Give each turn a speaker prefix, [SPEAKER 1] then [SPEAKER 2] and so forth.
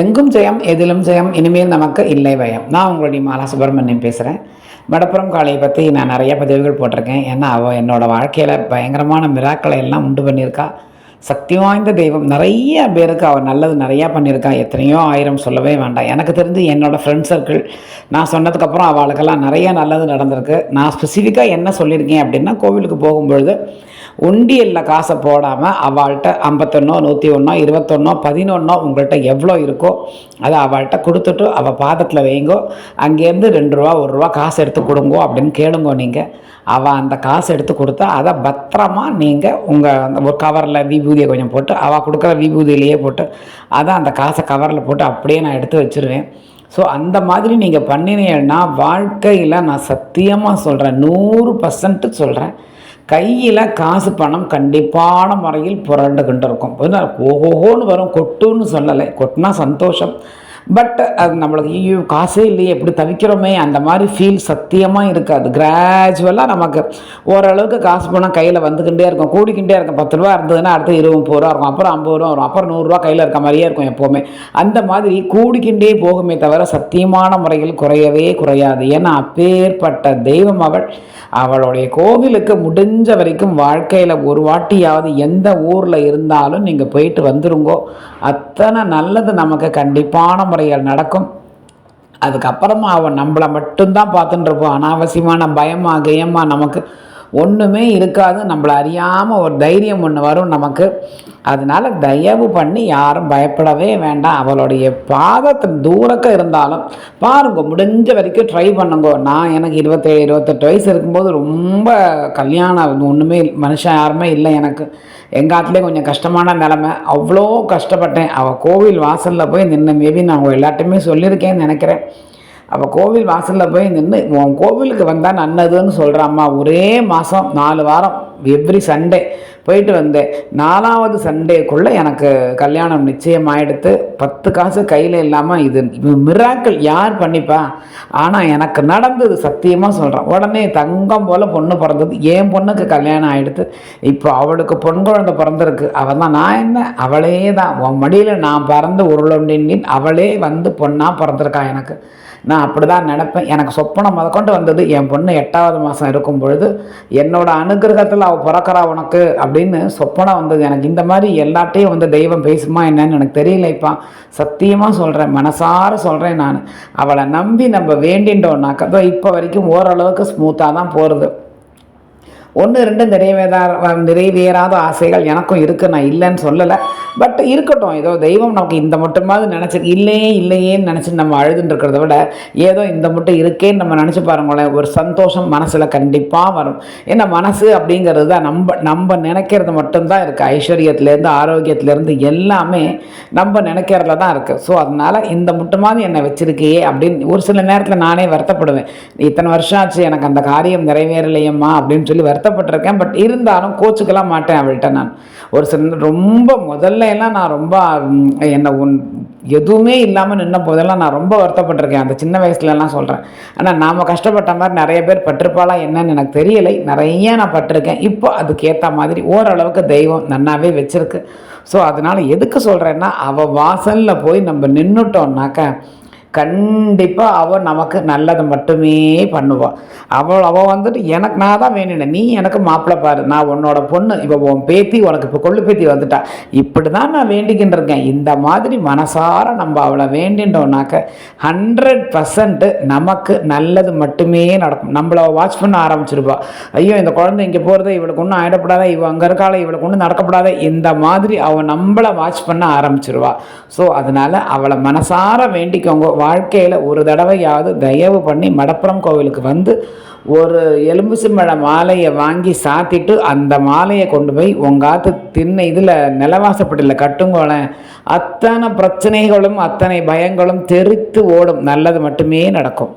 [SPEAKER 1] எங்கும் ஜெயம் எதிலும் ஜெயம் இனிமேல் நமக்கு இல்லை பயம். நான் உங்களுடைய மாலா சுப்பிரமணியம் பேசுகிறேன் வடப்புறம் காளையை பற்றி நான் நிறைய பதிவுகள் போட்டிருக்கேன். ஏன்னா அவள் என்னோடய வாழ்க்கையில் பயங்கரமான மிராக்களை எல்லாம் உண்டு பண்ணியிருக்கா. சக்தி வாய்ந்த தெய்வம். நிறைய பேருக்கு அவள் நல்லது நிறையா பண்ணியிருக்கா. எத்தனையோ ஆயிரம் சொல்லவே வேண்டாம். எனக்கு தெரிஞ்சு என்னோடய ஃப்ரெண்ட் சர்க்கிள் நான் சொன்னதுக்கப்புறம் அவளுக்கெல்லாம் நிறைய நல்லது நடந்திருக்கு. நான் ஸ்பெசிஃபிக்காக என்ன சொல்லியிருக்கேன் அப்படின்னா கோவிலுக்கு போகும்பொழுது உண்டியலில் காசை போடாமல் அவள்கிட்ட ஐம்பத்தொன்னோ நூற்றி ஒன்றோ இருபத்தொன்னோ பதினொன்னோ உங்கள்கிட்ட எவ்வளோ இருக்கோ அதை அவள்கிட்ட கொடுத்துட்டு அவள் பாதத்தில் வைங்கோ. அங்கேருந்து ரெண்டு ரூபா ஒரு ரூபா காசு எடுத்து கொடுங்கோ அப்படின்னு கேளுங்கோ நீங்கள் அவள் அந்த காசு எடுத்து கொடுத்தா அதை பத்திரமா நீங்கள் உங்கள் அந்த ஒரு கவரில் விபூதியை கொஞ்சம் போட்டு அவள் கொடுக்குற விபூதியிலேயே போட்டு அதை அந்த காசை கவரில் போட்டு அப்படியே நான் எடுத்து வச்சுருவேன். ஸோ அந்த மாதிரி நீங்கள் பண்ணினீங்கன்னா வாழ்க்கையில் நான் சத்தியமாக சொல்கிறேன் நூறு பர்சன்ட்டு சொல்கிறேன் கையில் காசு பணம் கண்டிப்பான முறையில் புரண்டுகிட்டு இருக்கும். ஓஹோன்னு வரும். கொட்டுன்னு சொல்லலை. கொட்டினா சந்தோஷம். பட் அது uh, நம்மளுக்கு ஐயோ காசே இல்லையே எப்படி தவிக்கிறோமே அந்த மாதிரி ஃபீல் சத்தியமாக இருக்காது. கிராஜுவலாக நமக்கு ஓரளவுக்கு காசு போனால் கையில் வந்துக்கிட்டே இருக்கும். கூடிக்கிட்டே இருக்கும். பத்து ரூபா இருந்ததுன்னா அடுத்து இருபது முப்பது ரூபா இருக்கும். அப்புறம் ஐம்பது ரூபா வரும். அப்புறம் நூறுரூவா கையில் இருக்க மாதிரியே இருக்கும் எப்போவுமே. அந்த மாதிரி கூடிக்கிண்டே போகுமே தவிர சத்தியமான முறையில் குறையவே குறையாது. ஏன்னா அப்பேற்பட்ட தெய்வம் அவள். அவளுடைய கோவிலுக்கு முடிஞ்ச வரைக்கும் வாழ்க்கையில் ஒரு வாட்டியாவது எந்த ஊரில் இருந்தாலும் நீங்கள் போயிட்டு வந்துருங்கோ. அத்தனை நல்லது நமக்கு கண்டிப்பான முறையில் நடக்கும். அதுக்கப்புறமா அவன் நம்மளை மட்டும்தான் பார்த்துட்டு இருப்போம் அனாவசியமான பயமா கயமா நமக்கு ஒன்றுமே இருக்காது. நம்மளை அறியாமல் ஒரு தைரியம் ஒன்று வரும் நமக்கு. அதனால் தயவு பண்ணி யாரும் பயப்படவே வேண்டாம். அவளுடைய பாதத்தின் தூரக்க இருந்தாலும் பாருங்க முடிஞ்ச வரைக்கும் ட்ரை பண்ணுங்க. நான் எனக்கு இருபத்தேழு இருபத்தெட்டு வயசு இருக்கும்போது ரொம்ப கல்யாணம் ஒன்றுமே மனுஷன் யாருமே இல்லை எனக்கு. எங்காத்துலேயே கொஞ்சம் கஷ்டமான நிலமை. அவ்வளோ கஷ்டப்பட்டேன். அவள் கோவில் வாசலில் போய் நின்று மேபி நான் அவங்க எல்லாட்டையுமே சொல்லியிருக்கேன்னு நினைக்கிறேன். அப்போ கோவில் வாசலில் போய் நின்று உன் கோவிலுக்கு வந்தால் நல்லதுன்னு சொல்கிறாம்மா ஒரே மாதம் நாலு வாரம் எவ்ரி சண்டே போயிட்டு வந்தேன். நாலாவது சண்டேக்குள்ளே எனக்கு கல்யாணம் நிச்சயமாயிடுத்து பத்து காசு கையில் இல்லாமல் இது மிராக்கள் யார் பண்ணிப்பா? ஆனால் எனக்கு நடந்தது சத்தியமாக சொல்கிறேன் உடனே தங்கம் போல் பொண்ணு பிறந்தது. என் பொண்ணுக்கு கல்யாணம் ஆகிடுது இப்போ அவளுக்கு பொன் குழந்தை பிறந்திருக்கு. அவள் தான் நான் என்ன? அவளே தான் உன் மடியில் நான் பறந்து உருளொண்டின் அவளே வந்து பொண்ணாக பிறந்திருக்கா எனக்கு. நான் அப்படி தான் நினப்பேன். எனக்கு சொப்பனம் முத வந்தது. என் பொண்ணு எட்டாவது மாதம் இருக்கும் பொழுது என்னோடய அனுகிரகத்தில் அவள் பிறக்கிறா உனக்கு அப்படி அப்படின்னு சொப்பனம் வந்தது. எனக்கு இந்த மாதிரி எல்லாட்டையும் வந்து தெய்வம் பேசுமா என்னன்னு எனக்கு தெரியலைப்பா சத்தியமாக சொல்கிறேன் மனசார சொல்கிறேன் நான். அவளை நம்பி நம்ம வேண்டின்றோம்னாக்கா இப்போ வரைக்கும் ஓரளவுக்கு ஸ்மூத்தாக தான் போகிறது ஒன்று ரெண்டு நிறைவேற நிறைவேறாத ஆசைகள் எனக்கும் இருக்குது நான் இல்லைன்னு சொல்லலை. பட் இருக்கட்டும் ஏதோ தெய்வம் நமக்கு இந்த மட்டுமாவது நினச்சி இல்லையே இல்லையேன்னு நினச்சி நம்ம அழுதுன்னு இருக்கிறத விட ஏதோ இந்த மட்டும் இருக்கேன்னு நம்ம நினச்சி பாருங்களேன் ஒரு சந்தோஷம் மனசில் கண்டிப்பாக வரும். ஏன்னா மனசு அப்படிங்கிறது தான் நம்ம நம்ம நினைக்கிறது மட்டும்தான் இருக்குது ஐஸ்வர்யத்துலேருந்து ஆரோக்கியத்துலேருந்து எல்லாமே நம்ம நினைக்கிறதுல தான் இருக்குது ஸோ அதனால் இந்த மட்டுமாவது என்னை வச்சுருக்கியே அப்படின்னு ஒரு சில நேரத்தில் நானே வருத்தப்படுவேன். இத்தனை வருஷம் ஆச்சு எனக்கு அந்த காரியம் நிறைவேறலையம்மா அப்படின்னு சொல்லி வருத்த வருத்தப்பட்டிருக்கேன். பட் இருந்தாலும் கோச்சுக்கெல்லாம் மாட்டேன் அவள்கிட்ட நான். ஒரு சில ரொம்ப முதல்ல எல்லாம் நான் ரொம்ப என்னை உன் எதுவுமே இல்லாமல் நின்ன போதெல்லாம் நான் ரொம்ப வருத்தப்பட்டிருக்கேன். அந்த சின்ன வயசுலலாம் சொல்கிறேன் ஆனால் நாம் கஷ்டப்பட்ட மாதிரி நிறைய பேர் பட்டிருப்பாளா என்னன்னு எனக்கு தெரியலை. நிறைய நான் பட்டிருக்கேன். இப்போ அதுக்கேற்ற மாதிரி ஓரளவுக்கு தெய்வம் நன்னாவே வச்சிருக்கு. ஸோ அதனால் எதுக்கு சொல்கிறேன்னா அவள் வாசலில் போய் நம்ம நின்றுட்டோம்னாக்க கண்டிப்பாக அவள் நமக்கு நல்லது மட்டுமே பண்ணுவாள் அவள் அவள் வந்துட்டு எனக்கு நான் தான் வேண்டினேன் நீ எனக்கு மாப்பிள்ளை பாரு. நான் உன்னோட பொண்ணு. இப்போ உன் பேத்தி உனக்கு இப்போ கொள்ளு பேத்தி வந்துட்டா. இப்படி தான் நான் வேண்டிக்கின்னு இருக்கேன். இந்த மாதிரி மனசார நம்ம அவளை வேண்டின்றோம்னாக்க ஹண்ட்ரட் பர்சன்ட்டு நமக்கு நல்லது மட்டுமே நடக்கும். நம்மளை வாட்ச் பண்ண ஆரம்பிச்சிருப்பா ஐயோ இந்த குழந்தை இங்கே போகிறது இவளுக்கு ஒன்றும் ஆகிடப்படாத இவ அங்கே இருக்காள இவளுக்கு ஒன்றும் நடக்கப்படாத. இந்த மாதிரி அவள் நம்மளை வாட்ச் பண்ண ஆரம்பிச்சிருவா. ஸோ அதனால் அவளை மனசார வேண்டிக்கோங்க. வாழ்க்கையில் ஒரு தடவையாவது தயவு பண்ணி மடப்புறம் கோவிலுக்கு வந்து ஒரு எலும்புசிம்பழ மாலையை வாங்கி சாத்திட்டு அந்த மாலையை கொண்டு போய் உங்காத்து தின்ன இதில் நிலவாசப்பட்டில் கட்டுங்கோளேன் அத்தனை பிரச்சனைகளும் அத்தனை பயங்களும் தெரித்து ஓடும். நல்லது மட்டுமே நடக்கும்.